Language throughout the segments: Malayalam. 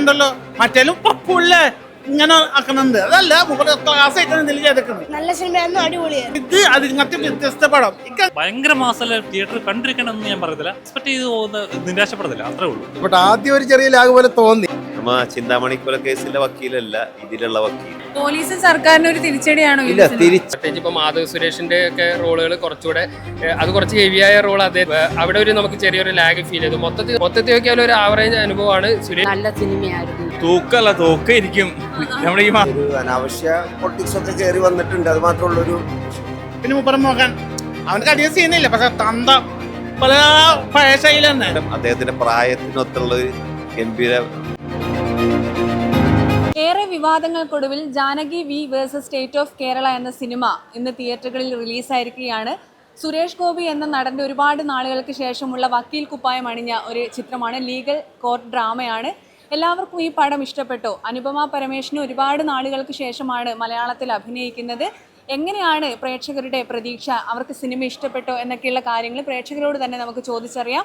പറയണ്ടല്ലോ മറ്റേലും പപ്പുള്ളേ ഇങ്ങനെ ആക്കുന്നുണ്ട് അതല്ല മുകളിൽ ക്ലാസ് ആയിട്ടാണ് ഇതിൽ ചെയ്തേക്കുന്നത് നല്ല സിനിമയായിരുന്നു അടിപൊളിയായിരുന്നു. ഇത് അതിങ്ങനത്തെ വ്യത്യസ്ത പടം. ഭയങ്കര മാസമല്ല തിയേറ്ററിൽ കണ്ടിരിക്കണമെന്ന് ഞാൻ പറയത്തില്ല എക്സ്പെക്ട് ചെയ്ത് പോകുന്ന നിരാശപ്പെടത്തില്ല. അത്രേ ഉള്ളൂ. ബട്ട് ആദ്യം ഒരു ചെറിയ ലാഗ് പോലെ തോന്നി. നമ്മ ചിന്താമണി കൊല കേസിലെ വക്കീലല്ല ഇതിലുള്ള വക്കീൽ പോലീസും സർക്കാരിന് ഒരു തിരിച്ചടിയാണോ ഇല്ല? തിരിച്ച് പ്രത്യേകിച്ച് ഇപ്പോൾ മാധവ് സുരേഷിന്റെ ഒക്കെ റോളുകൾ കുറച്ചുകൂടെ അത് കുറച്ച് ഹെവിയായ റോൾ അതേ അവിടെ ഒരു നമുക്ക് ചെറിയൊരു ലാഗ് ഫീൽ ചെയ്തു. മൊത്തത്തിൽ മൊത്തത്തിൽ നോക്കിയാൽ ഒരു ആവറേജ് അനുഭവമാണ് സുരേഷ്. നല്ല സിനിമയായിരുന്നു. തൂക്കല്ല തൂക്ക ഇരിക്കും നമ്മുടെ ഈ ഒരു അനാവശ്യ പൊളിറ്റിക്സ് ഒക്കെ കയറി വന്നിട്ടുണ്ട്. അത് മാത്രമുള്ളൊരു പിന്നെ മുപ്പറം നോക്കാൻ അവനക്ക് അധികം സീനില്ല പക്ഷെ തന്ത പല പഴയ ശൈലി തന്നെ. അദ്ദേഹത്തിന്റെ പ്രായത്തിനൊത്തുള്ള ഒരു ഗംഭീര ഏറെ വിവാദങ്ങൾക്കൊടുവിൽ Janaki V versus state of Kerala എന്ന സിനിമ ഇന്ന് തിയേറ്ററുകളിൽ റിലീസായിരിക്കുകയാണ്. സുരേഷ് ഗോപി എന്ന നടന്റെ ഒരുപാട് നാളുകൾക്ക് ശേഷമുള്ള വക്കീൽ കുപ്പായം അണിഞ്ഞ ഒരു ചിത്രമാണ് ലീഗൽ കോർട്ട് ഡ്രാമയാണ്. എല്ലാവർക്കും ഈ പടം ഇഷ്ടപ്പെട്ടോ? അനുപമ പരമേശ്വരന് ഒരുപാട് നാളുകൾക്ക് ശേഷമാണ് മലയാളത്തിൽ അഭിനയിക്കുന്നത്. എങ്ങനെയാണ് പ്രേക്ഷകരുടെ പ്രതീക്ഷ? അവർക്ക് സിനിമ ഇഷ്ടപ്പെട്ടോ എന്നൊക്കെയുള്ള കാര്യങ്ങൾ പ്രേക്ഷകരോട് തന്നെ നമുക്ക് ചോദിച്ചറിയാം.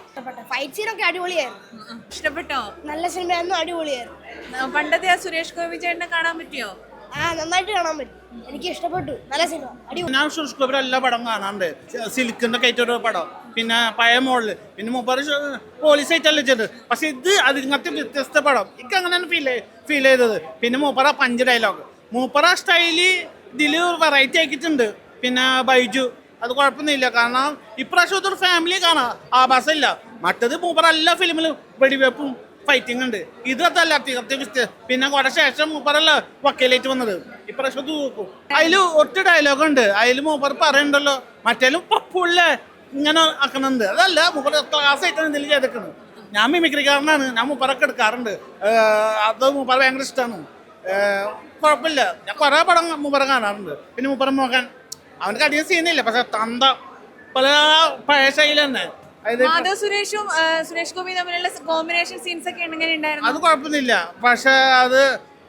ഫൈറ്റ് സീനൊക്കെ അടിപൊളിയായിരുന്നു. ഇഷ്ടപ്പെട്ടോ? നല്ല സിനിമയായിരുന്നു അടിപൊളിയായിരുന്നു. പണ്ടത്തെ ആ സുരേഷ് ഗോപി ചേട്ടനെ കാണാൻ പറ്റിയോ? ആ നന്നായിട്ട് കാണാൻ പറ്റും. എനിക്ക് ഇഷ്ടപ്പെട്ടു. നല്ല സിനിമ. അടിപൊളി. ഞാൻ സുരേഷ് ഗോപുരം എല്ലാ പടം കാണാണ്ട് സിൽക്കിന്റെ കയറ്റൊരു പടം. പിന്നെ പഴയ മോളിൽ. പിന്നെ മൂപ്പർ പോലീസ് ആയിട്ടല്ല ചെയ്തത്? പക്ഷെ ഇത് അതിങ്ങനത്തെ വ്യത്യസ്ത പടം. എനിക്ക് അങ്ങനെയാണ് ഫീൽ ഫീൽ ചെയ്തത്. പിന്നെ മൂപ്പറ പഞ്ച് ഡയലോഗ് മൂപ്പറ സ്റ്റൈൽ ഇതിൽ വെറൈറ്റി ആക്കിയിട്ടുണ്ട്. പിന്നെ ബൈജു അത് കുഴപ്പമൊന്നുമില്ല. കാരണം ഇപ്രാവശ്യം ഇതൊരു ഫാമിലി കാണാം. ആഭാസമില്ല. മറ്റത് മൂപ്പർ എല്ലാ ഫിലിമിലും വെടിവെപ്പും ഫൈറ്റിംഗ് ഉണ്ട്. ഇത് അതല്ല തീർച്ച പിന്നെ കുറെ ശേഷം മൂപ്പറല്ല വക്കയിലേക്ക് വന്നത്. ഇപ്രാവശ്യം തൂക്കും അതിൽ ഒറ്റ ഡയലോഗ് ഉണ്ട്. അതിൽ മൂപ്പർ പറയണ്ടല്ലോ. മറ്റേലും പപ്പുള്ളേ ഇങ്ങനെ ആക്കണുണ്ട്. അതല്ല മൂപ്പർ ക്ലാസ് ആയിട്ടാണ് ഇതിൽ ചെയ്തേക്കുന്നത് ഞാൻ മിമിക്രിക്കാരനാണ് ഞാൻ മൂപ്പറൊക്കെ എടുക്കാറുണ്ട്. അത് മൂപ്പറ ഭയങ്കര ഇഷ്ടമാണ് കുഴപ്പമില്ല ഞാൻ കുറേ പടം മുപ്പറം കാണാറുണ്ട്. പിന്നെ മുപ്പറം നോക്കാൻ അവനക്ക് അധികം സീനില്ല. പക്ഷെ തന്ത പല പഴയ ശൈലി തന്നെ. മാധവ് സുരേഷും സുരേഷ് ഗോപി തമ്മിലുള്ള കോമ്പിനേഷൻ സീൻസ് ഒക്കെ അത് കുഴപ്പമൊന്നുമില്ല പക്ഷെ അത്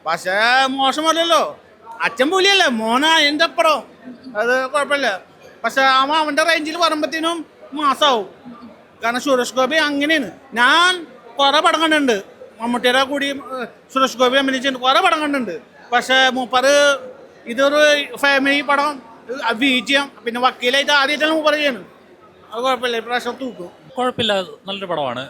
പക്ഷെ മോശമല്ലല്ലോ. അച്ഛൻ പുലിയല്ലേ. മോന എന്റെ അപ്പുറം. അത് കുഴപ്പമില്ല. പക്ഷെ അവൻ അവന്റെ റേഞ്ചിൽ വരുമ്പത്തേനും മാസാവും. കാരണം സുരേഷ് ഗോപി അങ്ങനെയാണ്. ഞാൻ കുറെ പടം കണ്ടിട്ടുണ്ട്. മമ്മൂട്ടിയുടെ കൂടി സുരേഷ് ഗോപി അഭിനയിച്ചിട്ടുണ്ട്. കുറേ പടം കണ്ടിട്ടുണ്ട്. പക്ഷേ മൂപ്പറ് ഇതൊരു ഫാമിലി പടം വിജയം പിന്നെ വക്കീലായിട്ട് ആദ്യമായിട്ടാണ് മൂപ്പർ ചെയ്യുന്നത് അത് കുഴപ്പമില്ല ഇപ്രാവശ്യം തൂക്കും. കുഴപ്പമില്ല നല്ലൊരു പടമാണ്.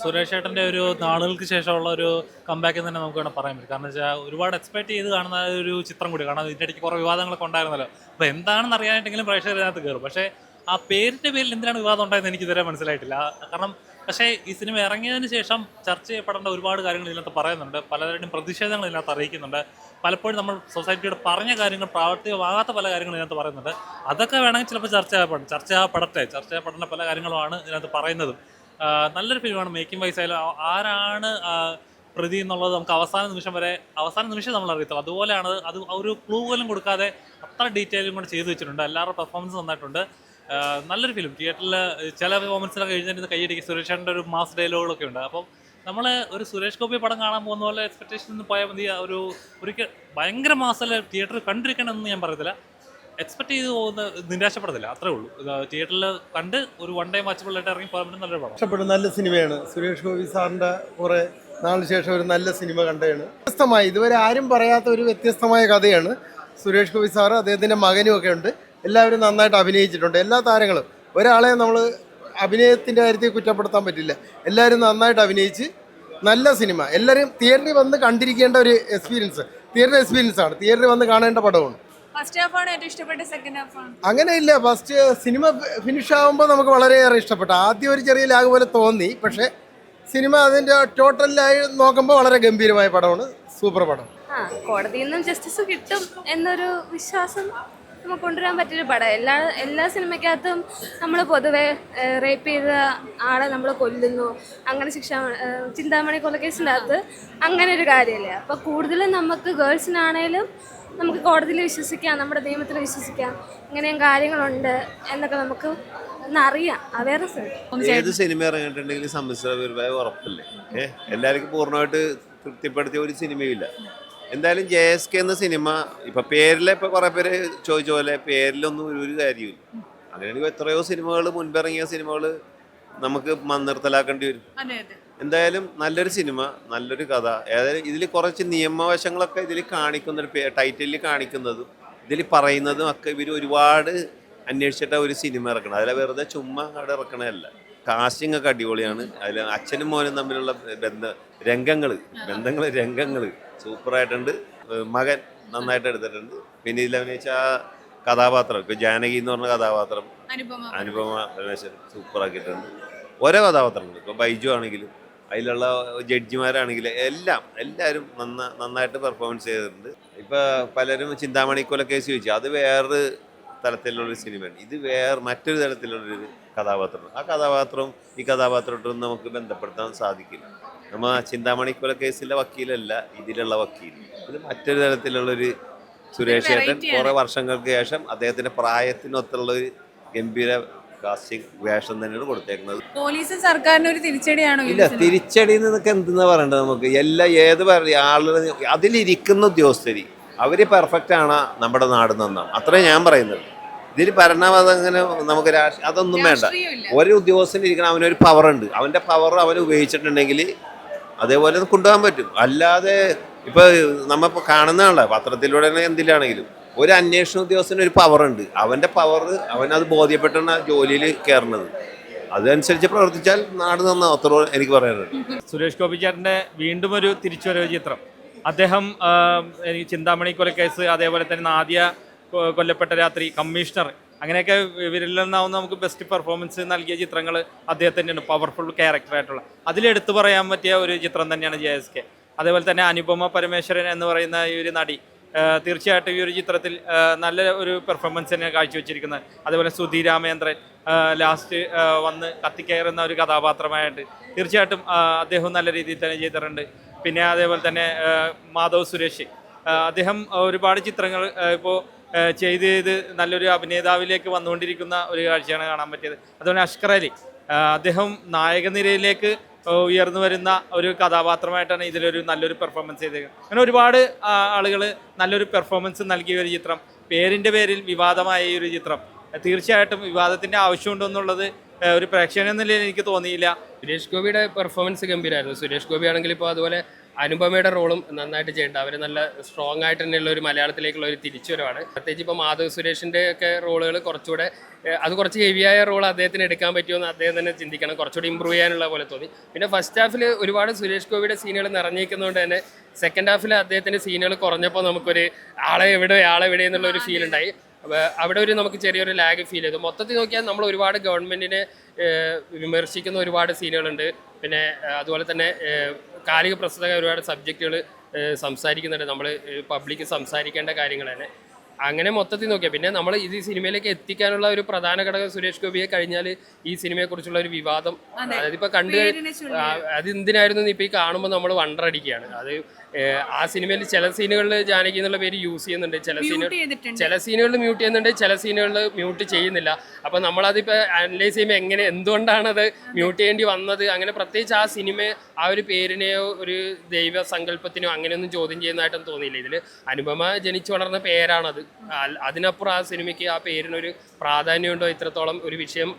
സുരേഷ് ചേട്ടന്റെ ഒരു നാളുകൾക്ക് ശേഷമുള്ള ഒരു കമ്പാക്ക് തന്നെ നമുക്ക് വേണം പറയാൻ പറ്റും. കാരണം വെച്ചാൽ ഒരുപാട് എക്സ്പെക്ട് ചെയ്ത് കാണുന്ന ഒരു ചിത്രം കൂടി കാരണം ഇതിന്റെ ഇടയ്ക്ക് കുറേ വിവാദങ്ങളൊക്കെ ഉണ്ടായിരുന്നല്ലോ. അപ്പോൾ എന്താണെന്ന് അറിയാനായിട്ടെങ്കിലും പ്രേക്ഷകർ ഇതിനകത്ത് കയറും പക്ഷേ ആ പേരിന്റെ പേരിൽ എന്തിനാണ് വിവാദം ഉണ്ടായതെന്ന് എനിക്ക് ഇതുവരെ മനസ്സിലായിട്ടില്ല. കാരണം പക്ഷേ ഈ സിനിമ ഇറങ്ങിയതിന് ശേഷം ചർച്ച ചെയ്യപ്പെടേണ്ട ഒരുപാട് കാര്യങ്ങൾ ഇതിനകത്ത് പറയുന്നുണ്ട്. പലരുടെയും പ്രതിഷേധങ്ങൾ ഇതിനകത്ത് അറിയിക്കുന്നുണ്ട്. പലപ്പോഴും നമ്മൾ സൊസൈറ്റിയുടെ പറഞ്ഞ കാര്യങ്ങൾ പ്രാവർത്തികമാകാത്ത പല കാര്യങ്ങളും ഇതിനകത്ത് പറയുന്നുണ്ട്. അതൊക്കെ വേണമെങ്കിൽ ചിലപ്പോൾ ചർച്ച ചെയ്യപ്പെടും ചർച്ച ചെയ്യപ്പെടട്ടെ. ചർച്ച ചെയ്യപ്പെടേണ്ട പല കാര്യങ്ങളുമാണ് ഇതിനകത്ത് പറയുന്നത്. നല്ലൊരു ഫിലിമാണ് മേക്കിംഗ് വൈസ് ആയാലും ആരാണ് പ്രതി എന്നുള്ളത് നമുക്ക് അവസാന നിമിഷം വരെ അവസാന നിമിഷം നമ്മൾ അറിയത്തുള്ളൂ. അതുപോലെയാണ് അത് ഒരു ക്ലൂ പോലും കൊടുക്കാതെ അത്ര ഡീറ്റെയിലും കൂടെ ചെയ്തു വെച്ചിട്ടുണ്ട്. എല്ലാവരുടെ പെർഫോമൻസ് നന്നായിട്ടുണ്ട്. നല്ലൊരു ഫിലിം തിയേറ്ററിൽ ചില പെർഫോമൻസിലൊക്കെ എഴുന്നേറ്റ് കൈയടിക്കുക സുരേഷേന്റെ ഒരു മാസ് ഡയലോഗുകളൊക്കെ ഉണ്ട്. അപ്പം നമ്മൾ ഒരു സുരേഷ് ഗോപി പടം കാണാൻ പോകുന്ന പോലെ എക്സ്പെക്ടേഷൻ നിന്ന് പോയാൽ മതി. ഒരു ഒരിക്കൽ ഭയങ്കര മാസമല്ല തിയേറ്ററിൽ കണ്ടിരിക്കണമെന്ന് ഞാൻ പറയത്തില്ല. എക്സ്പെക്ട് ചെയ്ത് പോകുന്ന നിരാശപ്പെടത്തില്ല. അത്രേ ഉള്ളൂ. തിയേറ്ററിൽ കണ്ട് ഒരു വൺ ടൈം വാച്ചബിളായിട്ട് ഇറങ്ങി പോകാൻ പറ്റുന്ന നല്ലൊരു പടം. ഇഷ്ടപ്പെടും നല്ല സിനിമയാണ്. സുരേഷ് ഗോപി സാറിന്റെ കുറേ നാളിന് ശേഷം ഒരു നല്ല സിനിമ കണ്ടതാണ്. വ്യത്യസ്തമായി ഇതുവരെ ആരും പറയാത്ത ഒരു വ്യത്യസ്തമായ കഥയാണ് സുരേഷ് ഗോപി സാറ് അദ്ദേഹത്തിന്റെ മകനും ഒക്കെ ഉണ്ട്. എല്ലാവരും നന്നായിട്ട് അഭിനയിച്ചിട്ടുണ്ട്. എല്ലാ താരങ്ങളും. ഒരാളെ നമ്മൾ അഭിനയത്തിന്റെ കാര്യത്തിൽ കുറ്റപ്പെടുത്താൻ പറ്റില്ല. എല്ലാവരും നന്നായിട്ട് അഭിനയിച്ച് നല്ല സിനിമ. എല്ലാവരും തിയേറ്ററിൽ വന്ന് കണ്ടിരിക്കേണ്ട ഒരു എക്സ്പീരിയൻസ് തിയേറ്റർ എക്സ്പീരിയൻസ് ആണ്. തിയേറ്ററിൽ വന്ന് കാണേണ്ട പടമാണ്. അങ്ങനെ ഇല്ല ആണ് ഏറ്റവും ഇഷ്ടപ്പെട്ട സെക്കൻഡ് ഹാഫ് ആണ്? അങ്ങനെയില്ല ഫസ്റ്റ് സിനിമ ഫിനിഷ് ആകുമ്പോൾ നമുക്ക് വളരെയേറെ ഇഷ്ടപ്പെട്ടു. ആദ്യം ഒരു ചെറിയ ലാഗ് പോലെ തോന്നി. പക്ഷേ സിനിമ അതിന്റെ ടോട്ടലായി നോക്കുമ്പോൾ വളരെ ഗംഭീരമായ പടമാണ്. സൂപ്പർ പടം. ആ കോടതിയിൽ നിന്നും ജസ്റ്റിസ് കിട്ടും എന്നൊരു വിശ്വാസം നമുക്ക് കൊണ്ടുവരാൻ പറ്റിയൊരു പടം. എല്ലാ എല്ലാ സിനിമയ്ക്കകത്തും നമ്മൾ പൊതുവെ റേപ്പ് ചെയ്ത ആളെ നമ്മൾ കൊല്ലുന്നു. അങ്ങനെ ശിക്ഷ ചിന്താമണി കൊലക്കേസിന്റെ അകത്ത് അങ്ങനെ ഒരു കാര്യമില്ല അപ്പോൾ കൂടുതലും നമുക്ക് ഗേൾസിനാണേലും നമുക്ക് കോടതിയിൽ വിശ്വസിക്കാം നമ്മുടെ നിയമത്തിൽ വിശ്വസിക്കാം. ഇങ്ങനെയും കാര്യങ്ങളുണ്ട് എന്നൊക്കെ നമുക്ക് അറിയാം ഏത് സിനിമ ഇറങ്ങിയിട്ടുണ്ടെങ്കിലും ഉറപ്പില്ലേ? ഉറപ്പല്ലേ എല്ലാവർക്കും പൂർണമായിട്ട് തൃപ്തിപ്പെടുത്തിയ ഒരു സിനിമയില്ല. എന്തായാലും ജെ എസ് കെ എന്ന സിനിമ ഇപ്പൊ പേരിലെ ഇപ്പൊ കുറെ പേര് ചോദിച്ച പോലെ പേരിലൊന്നും ഒരു ഒരു കാര്യമില്ല അങ്ങനെയാണെങ്കിൽ എത്രയോ സിനിമകൾ മുൻപിറങ്ങിയ സിനിമകൾ നമുക്ക് നിർത്തലാക്കേണ്ടി വരും. എന്തായാലും നല്ലൊരു സിനിമ നല്ലൊരു കഥ. ഏതായാലും ഇതിൽ കുറച്ച് നിയമവശങ്ങളൊക്കെ ഇതിൽ കാണിക്കുന്ന ടൈറ്റിലിൽ കാണിക്കുന്നതും ഇതിൽ പറയുന്നതും ഒക്കെ ഇവർ ഒരുപാട് അന്വേഷിച്ചിട്ട് ഒരു സിനിമ ഇറക്കണം അതിലെ വെറുതെ ചുമ്മാ അവിടെ ഇറക്കണതല്ല. കാസ്റ്റിംഗ് ഒക്കെ അടിപൊളിയാണ്. അതിൽ അച്ഛനും മോനും തമ്മിലുള്ള ബന്ധ രംഗങ്ങൾ ബന്ധങ്ങൾ രംഗങ്ങൾ സൂപ്പറായിട്ടുണ്ട്. ആയിട്ടുണ്ട് മകൻ നന്നായിട്ട് എടുത്തിട്ടുണ്ട്. പിന്നെ ഇതിൽ അഭിനയിച്ച ആ കഥാപാത്രം ഇപ്പൊ ജാനകി എന്ന് പറഞ്ഞ കഥാപാത്രം അനുപമ അനുപമ പരമേശ്വരൻ സൂപ്പറാക്കിയിട്ടുണ്ട്. ഓരോ കഥാപാത്രങ്ങൾ ഇപ്പൊ ബൈജു ആണെങ്കിലും അതിലുള്ള ജഡ്ജിമാരാണെങ്കിലും എല്ലാം എല്ലാവരും നന്ന നന്നായിട്ട് പെർഫോമൻസ് ചെയ്തിട്ടുണ്ട്. ഇപ്പൊ പലരും ചിന്താമണി കൊലക്കേസ് ചോദിച്ചു. അത് വേറൊരു തലത്തിലുള്ളൊരു സിനിമയാണ്. ഇത് വേറെ മറ്റൊരു തലത്തിലുള്ളൊരു കഥാപാത്രമാണ്. ആ കഥാപാത്രവും ഈ കഥാപാത്രമായിട്ടും നമുക്ക് ബന്ധപ്പെടുത്താൻ സാധിക്കില്ല. നമ്മ ചിന്താമണി കൊലക്കേസിലെ വക്കീലല്ല ഇതിലുള്ള വക്കീൽ. ഇത് മറ്റൊരു തരത്തിലുള്ളൊരു സുരേഷ് ഏട്ടൻ. കുറേ വർഷങ്ങൾക്ക് ശേഷം അദ്ദേഹത്തിന്റെ പ്രായത്തിനൊത്തുള്ള ഒരു ഗംഭീര കാസ്റ്റിംഗ് വേഷം തന്നെയാണ് കൊടുത്തേക്കുന്നത്. പോലീസ് സർക്കാരിന് ഒരു തിരിച്ചടിയാണോ ഇല്ല? തിരിച്ചടി എന്നൊക്കെ എന്തെന്നാ പറയണ്ടത് നമുക്ക്? എല്ലാ ഏത് പറയും ആളുകൾ അതിലിരിക്കുന്ന ഉദ്യോഗസ്ഥര് അവർ പെർഫെക്റ്റ് ആണ് നമ്മുടെ നാട് നന്നാണ് അത്രേ ഞാൻ പറയുന്നത്. ഇതിൽ ഭരണവാദം അങ്ങനെ നമുക്ക് രാഷ്ട്രീയ അതൊന്നും വേണ്ട. ഒരു ഉദ്യോഗസ്ഥന് ഇരിക്കണം അവനൊരു പവറുണ്ട് ഉണ്ട്. അവന്റെ പവർ അവൻ ഉപയോഗിച്ചിട്ടുണ്ടെങ്കിൽ അതേപോലെ അത് കൊണ്ടുപോകാൻ പറ്റും. അല്ലാതെ ഇപ്പൊ കാണുന്ന കാണുന്നതാണല്ലോ പത്രത്തിലൂടെ എന്തിലാണെങ്കിലും. ഒരു അന്വേഷണ ഉദ്യോഗസ്ഥന് ഒരു പവർ ഉണ്ട്. അവന്റെ പവർ അവനത് ബോധ്യപ്പെട്ടാണ് ആ ജോലിയിൽ കയറുന്നത്. അതനുസരിച്ച് പ്രവർത്തിച്ചാൽ നാട് നന്നാവും അത്ര എനിക്ക് പറയാനുള്ളത്. സുരേഷ് ഗോപി ചേട്ടന്റെ വീണ്ടും ഒരു തിരിച്ചുവരവ് ചിത്രം. അദ്ദേഹം എനിക്ക് ചിന്താമണി കൊലക്കേസ് അതേപോലെ തന്നെ നാദിയ കൊ- കൊല്ലപ്പെട്ട രാത്രി കമ്മീഷണർ അങ്ങനെയൊക്കെ ഇവരിൽ നിന്നാവുന്ന നമുക്ക് ബെസ്റ്റ് പെർഫോമൻസ് നൽകിയ ചിത്രങ്ങൾ അദ്ദേഹത്തിന്റെയാണ്. പവർഫുൾ ക്യാരക്ടറായിട്ടുള്ള അതിലെടുത്തു പറയാൻ പറ്റിയ ഒരു ചിത്രം തന്നെയാണ് ജെ എസ് കെ അതേപോലെ തന്നെ അനുപമ പരമേശ്വരൻ എന്ന് പറയുന്ന ഈ ഒരു നടി തീർച്ചയായിട്ടും ഈ ഒരു ചിത്രത്തിൽ നല്ല ഒരു പെർഫോമൻസ് തന്നെയാണ് കാഴ്ചവെച്ചിരിക്കുന്നത്. അതേപോലെ സുധി രാമേന്ദ്രൻ ലാസ്റ്റ് വന്ന് കത്തിക്കയറുന്ന ഒരു കഥാപാത്രമായിട്ട് തീർച്ചയായിട്ടും അദ്ദേഹം നല്ല രീതിയിൽ തന്നെ ചെയ്തിട്ടുണ്ട്. പിന്നെ അതേപോലെ തന്നെ മാധവ് സുരേഷ്. അദ്ദേഹം ഒരുപാട് ചിത്രങ്ങൾ ഇപ്പോൾ ചെയ്ത് ചെയ്ത് നല്ലൊരു അഭിനേതാവിലേക്ക് വന്നുകൊണ്ടിരിക്കുന്ന ഒരു കാഴ്ചയാണ് കാണാൻ പറ്റിയത്. അതുപോലെ അഷ്കർ അലി. അദ്ദേഹം നായക നിരയിലേക്ക് ഉയർന്നു വരുന്ന ഒരു കഥാപാത്രമായിട്ടാണ് ഇതിലൊരു നല്ലൊരു പെർഫോമൻസ് ചെയ്തേക്കുന്നത് അങ്ങനെ ഒരുപാട് ആളുകൾ നല്ലൊരു പെർഫോമൻസ് നൽകിയ ഒരു ചിത്രം. പേരിന്റെ പേരിൽ വിവാദമായ ഈ ഒരു ചിത്രം. തീർച്ചയായിട്ടും വിവാദത്തിന്റെ ആവശ്യമുണ്ടോ എന്നുള്ളത് ഒരു പ്രേക്ഷകൻ നിലയിൽ എനിക്ക് തോന്നിയില്ല. സുരേഷ് ഗോപിയുടെ പെർഫോമൻസ് ഗംഭീരമായിരുന്നു സുരേഷ് ഗോപി ആണെങ്കിൽ ഇപ്പോൾ അതുപോലെ അനുപമയുടെ റോളും നന്നായിട്ട് ചെയ്യുന്നുണ്ട് അവർ നല്ല സ്ട്രോങ് ആയിട്ട് തന്നെയുള്ള ഒരു മലയാളത്തിലേക്കുള്ള ഒരു തിരിച്ചുവരവാണ്. പ്രത്യേകിച്ച് ഇപ്പോൾ മാധവ് സുരേഷിന്റെ ഒക്കെ റോളുകൾ കുറച്ചുകൂടെ അത് കുറച്ച് ഹെവിയായ റോൾ അദ്ദേഹത്തിന് എടുക്കാൻ പറ്റുമെന്ന് അദ്ദേഹം തന്നെ ചിന്തിക്കണം. കുറച്ചുകൂടി ഇമ്പ്രൂവ് ചെയ്യാനുള്ള പോലെ തോന്നി. പിന്നെ ഫസ്റ്റ് ഹാഫിൽ ഒരുപാട് സുരേഷ് ഗോപിയുടെ സീനുകൾ നിറഞ്ഞിരിക്കുന്നതുകൊണ്ട് തന്നെ സെക്കൻഡ് ഹാഫിൽ അദ്ദേഹത്തിന്റെ സീനുകൾ കുറഞ്ഞപ്പോൾ നമുക്കൊരു ആളെ എവിടെ ആളെ എവിടെ എന്നുള്ള ഒരു ഫീൽ ഉണ്ടായി. അവിടെ ഒരു നമുക്ക് ചെറിയൊരു ലാഗ് ഫീൽ ചെയ്തു. മൊത്തത്തിൽ നോക്കിയാൽ നമ്മൾ ഒരുപാട് ഗവൺമെന്റിനെ വിമർശിക്കുന്ന ഒരുപാട് സീനുകളുണ്ട് പിന്നെ അതുപോലെ തന്നെ കാലിക പ്രസ്തുത ഒരുപാട് സബ്ജക്റ്റുകൾ സംസാരിക്കുന്നുണ്ട്. നമ്മൾ പബ്ലിക് സംസാരിക്കേണ്ട കാര്യങ്ങൾ തന്നെ. അങ്ങനെ മൊത്തത്തിൽ നോക്കിയാൽ പിന്നെ നമ്മൾ ഇത് ഈ സിനിമയിലേക്ക് എത്തിക്കാനുള്ള ഒരു പ്രധാന ഘടകം സുരേഷ് ഗോപിയെ കഴിഞ്ഞാൽ ഈ സിനിമയെക്കുറിച്ചുള്ള ഒരു വിവാദം. അതായത് ഇപ്പൊ കണ്ടു അത് എന്തിനായിരുന്നു ഇപ്പം ഈ കാണുമ്പോൾ നമ്മൾ വണ്ടർ അടിക്കുകയാണ്. അത് ആ സിനിമയിൽ ചില സീനുകളിൽ ജാനകി എന്നുള്ള പേര് യൂസ് ചെയ്യുന്നുണ്ട്. ചില സീനുകൾ. ചില സീനുകളിൽ മ്യൂട്ട് ചെയ്യുന്നുണ്ട് ചില സീനുകളിൽ മ്യൂട്ട് ചെയ്യുന്നില്ല. അപ്പൊ നമ്മളതിപ്പോ അനലൈസ് ചെയ്യുമ്പോൾ എങ്ങനെ എന്തുകൊണ്ടാണ് അത് മ്യൂട്ട് ചെയ്യേണ്ടി വന്നത്? അങ്ങനെ പ്രത്യേകിച്ച് ആ സിനിമ ആ ഒരു പേരിനെയോ ഒരു ദൈവ സങ്കല്പത്തിനോ അങ്ങനെയൊന്നും ചോദ്യം ചെയ്യുന്നതായിട്ടൊന്നും തോന്നിയില്ല. ഇതിൽ അനുപമ ജനിച്ചു വളർന്ന പേരാണത്. അതിനപ്പുറം ആ സിനിമയ്ക്ക് ആ പേരിനൊരു പ്രാധാന്യമുണ്ടോ? ഇത്രത്തോളം ഒരു വിഷയം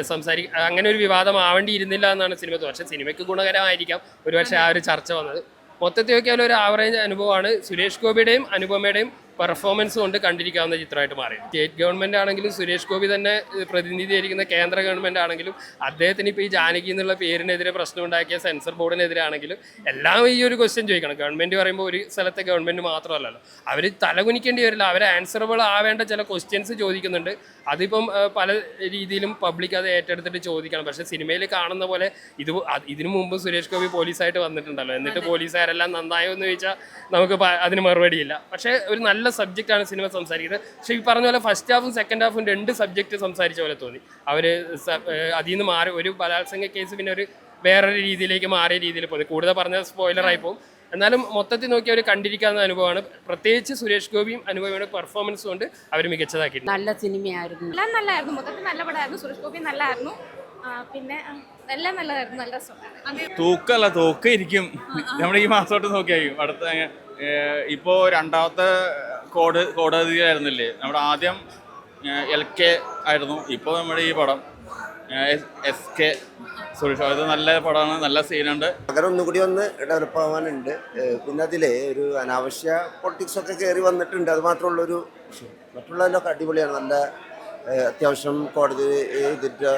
സംസാരി അങ്ങനെ ഒരു വിവാദം ആവേണ്ടിയിരുന്നില്ല എന്നാണ് സിനിമ പക്ഷേ സിനിമയ്ക്ക് ഗുണകരമായിരിക്കാം. ഒരുപക്ഷെ ആ ഒരു ചർച്ച വന്നത്. മൊത്തത്തിൽ നോക്കിയാൽ ഒരു ആവറേജ് അനുഭവമാണ്. സുരേഷ് ഗോപിയുടെയും അനുപമയുടെയും പെർഫോമൻസ് കൊണ്ട് കണ്ടിരിക്കാവുന്ന ചിത്രമായിട്ട് മാറി. സ്റ്റേറ്റ് ഗവൺമെന്റ് ആണെങ്കിലും സുരേഷ് ഗോപി തന്നെ പ്രതിനിധീകരിക്കുന്ന കേന്ദ്ര ഗവൺമെന്റ് ആണെങ്കിലും അദ്ദേഹത്തിന് ഇപ്പോൾ ഈ ജാനകി എന്നുള്ള പേരിനെതിരെ പ്രശ്നം ഉണ്ടാക്കിയ സെൻസർ ബോർഡിനെതിരെ ആണെങ്കിലും എല്ലാം ഈ ഒരു ക്വസ്റ്റ്യൻ ചോദിക്കണം. ഗവൺമെന്റ് പറയുമ്പോൾ ഒരു സ്ഥലത്തെ ഗവൺമെന്റ് മാത്രമല്ലല്ലോ. അവർ തലകുനിക്കേണ്ടി വരില്ല. അവർ ആൻസറബിൾ ആവേണ്ട ചില ക്വസ്റ്റ്യൻസ് ചോദിക്കുന്നുണ്ട്. അതിപ്പം പല രീതിയിലും പബ്ലിക് അത് ഏറ്റെടുത്തിട്ട് ചോദിക്കണം. പക്ഷെ സിനിമയിൽ കാണുന്ന പോലെ ഇത് ഇതിനു മുമ്പ് സുരേഷ് ഗോപി പോലീസായിട്ട് വന്നിട്ടുണ്ടല്ലോ. എന്നിട്ട് പോലീസുകാരെല്ലാം നന്നായോ എന്ന് ചോദിച്ചാൽ നമുക്ക് അതിന് മറുപടിയില്ല. പക്ഷേ ഒരു നല്ല സബ്ജക്റ്റാണ് സിനിമ സംസാരിക്കുന്നത്. പക്ഷേ ഈ പറഞ്ഞ പോലെ ഫസ്റ്റ് ഹാഫും സെക്കൻഡ് ഹാഫും രണ്ട് സബ്ജക്റ്റ് സംസാരിച്ച പോലെ തോന്നി. അവർ അതിൽ നിന്ന് മാറി ഒരു ബലാത്സംഗ കേസ് പിന്നെ ഒരു വേറൊരു രീതിയിലേക്ക് മാറിയ രീതിയിൽ പോയി. കൂടുതൽ പറഞ്ഞ സ്പോയിലറായി പോകും എന്നാലും മൊത്തത്തിൽ നോക്കി അവർ കണ്ടിരിക്കാവുന്ന അനുഭവമാണ്. പ്രത്യേകിച്ച് സുരേഷ് ഗോപിയും അനുഭവയുടെ പെർഫോമൻസ് കൊണ്ട് അവർ മികച്ചതാക്കി നല്ല സിനിമയായിരുന്നു. എല്ലാം നല്ലായിരുന്നു മൊത്തത്തിൽ നല്ല പടമായിരുന്നു. സുരേഷ് ഗോപി നല്ലായിരുന്നു പിന്നെ എല്ലാം നല്ലതായിരുന്നു. നല്ല രസമുണ്ടായിരുന്നു. തൂക്കല്ല തൂക്കം ഇരിക്കും. നമ്മുടെ ഈ മാസത്തോട്ട് നോക്കിയായിരിക്കും അടുത്ത ഇപ്പോ രണ്ടാമത്തെ കോടതി കോടതിയായിരുന്നില്ലേ നമ്മുടെ ആദ്യം എൽ കെ ആയിരുന്നു. ഇപ്പോൾ നമ്മുടെ ഈ പടം എസ് കെ സുരേഷ് അത് നല്ല പടമാണ് നല്ല സീനുണ്ട് ഒന്നും കൂടി ഒന്ന് ഡെവലപ്പ് ആവാനുണ്ട് പിന്നെ അതിലെ ഒരു അനാവശ്യ പൊളിറ്റിക്സ് ഒക്കെ കയറി വന്നിട്ടുണ്ട്. അത് മാത്രമുള്ള ഒരു മറ്റുള്ളതിലൊക്കെ അടിപൊളിയാണ്. നല്ല അത്യാവശ്യം കോടതി ചെയ്തിട്ട്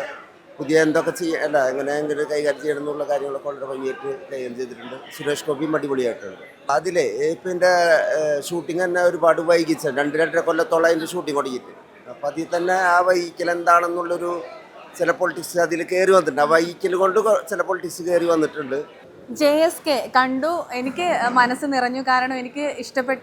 പുതിയ എന്തൊക്കെ ചെയ്യുക അല്ല എങ്ങനെ എങ്ങനെ കൈകാര്യം ചെയ്യണം എന്നുള്ള കാര്യങ്ങളൊക്കെ വളരെ ഭംഗിയായിട്ട് കൈകാര്യം ചെയ്തിട്ടുണ്ട്. സുരേഷ് ഗോപിയും അടിപൊളിയായിട്ടുണ്ട്. അതിലെ ഇപ്പം എന്റെ ഷൂട്ടിംഗ് തന്നെ ഒരുപാട് വൈകിച്ച. രണ്ട് രണ്ടര കൊല്ലത്തോളം അതിന്റെ ഷൂട്ടിംഗ് തുടങ്ങിയിട്ട് അപ്പം അതിൽ തന്നെ ആ വൈകിക്കൽ എന്താണെന്നുള്ളൊരു ചില പൊളിറ്റിക്സ് അതിൽ കയറി വന്നിട്ടുണ്ട്. ആ വൈക്കൽ കൊണ്ട് ചില പൊളിറ്റിക്സ് കയറി വന്നിട്ടുണ്ട്. ജെ എസ് കെ കണ്ടു. എനിക്ക് മനസ്സ് നിറഞ്ഞു. കാരണം എനിക്ക് ഇഷ്ടപ്പെട്ട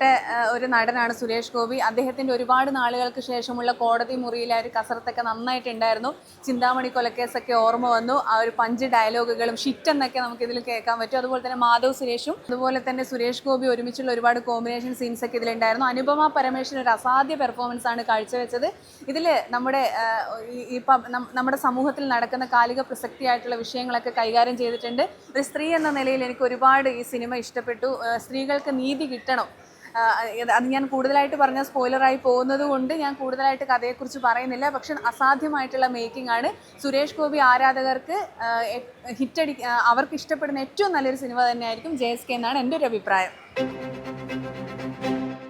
ഒരു നടനാണ് സുരേഷ് ഗോപി. അദ്ദേഹത്തിന്റെ ഒരുപാട് നാളുകൾക്ക് ശേഷമുള്ള കോടതി മുറിയിലെ ഒരു കസരത്തൊക്കെ നന്നായിട്ടുണ്ടായിരുന്നു. ചിന്താമണി കൊലക്കേസൊക്കെ ഓർമ്മ വന്നു. ആ ഒരു പഞ്ച് ഡയലോഗുകളും ഷിറ്റ് എന്നൊക്കെ നമുക്ക് ഇതിൽ കേൾക്കാൻ പറ്റും. അതുപോലെ തന്നെ മാധവ് സുരേഷും അതുപോലെ തന്നെ സുരേഷ് ഗോപി ഒരുമിച്ചുള്ള ഒരുപാട് കോമ്പിനേഷൻ സീൻസൊക്കെ ഇതിലുണ്ടായിരുന്നു. അനുപമ പരമേശ്വരൻ ഒരു അസാധ്യ പെർഫോമൻസ് ആണ് കാഴ്ചവെച്ചത്. ഇതിൽ നമ്മുടെ ഈ- നമ്മുടെ സമൂഹത്തിൽ നടക്കുന്ന കാലിക പ്രസക്തിയായിട്ടുള്ള വിഷയങ്ങളൊക്കെ കൈകാര്യം ചെയ്തിട്ടുണ്ട്. ഒരു സ്ത്രീ എന്ന നിലയിൽ എനിക്ക് ഒരുപാട് ഈ സിനിമ ഇഷ്ടപ്പെട്ടു. സ്ത്രീകൾക്ക് നീതി കിട്ടണം. അത് ഞാൻ കൂടുതലായിട്ട് പറഞ്ഞ സ്പോയിലറായി പോകുന്നത് കൊണ്ട് ഞാൻ കൂടുതലായിട്ട് കഥയെക്കുറിച്ച് പറയുന്നില്ല. പക്ഷെ അസാധ്യമായിട്ടുള്ള മേക്കിംഗ് ആണ് സുരേഷ് ഗോപി ആരാധകർക്ക് ഹിറ്റടി അവർക്ക് ഇഷ്ടപ്പെടുന്ന ഏറ്റവും നല്ലൊരു സിനിമ തന്നെയായിരിക്കും ജെ എസ് കെ എന്നാണ് എന്റെ ഒരു അഭിപ്രായം.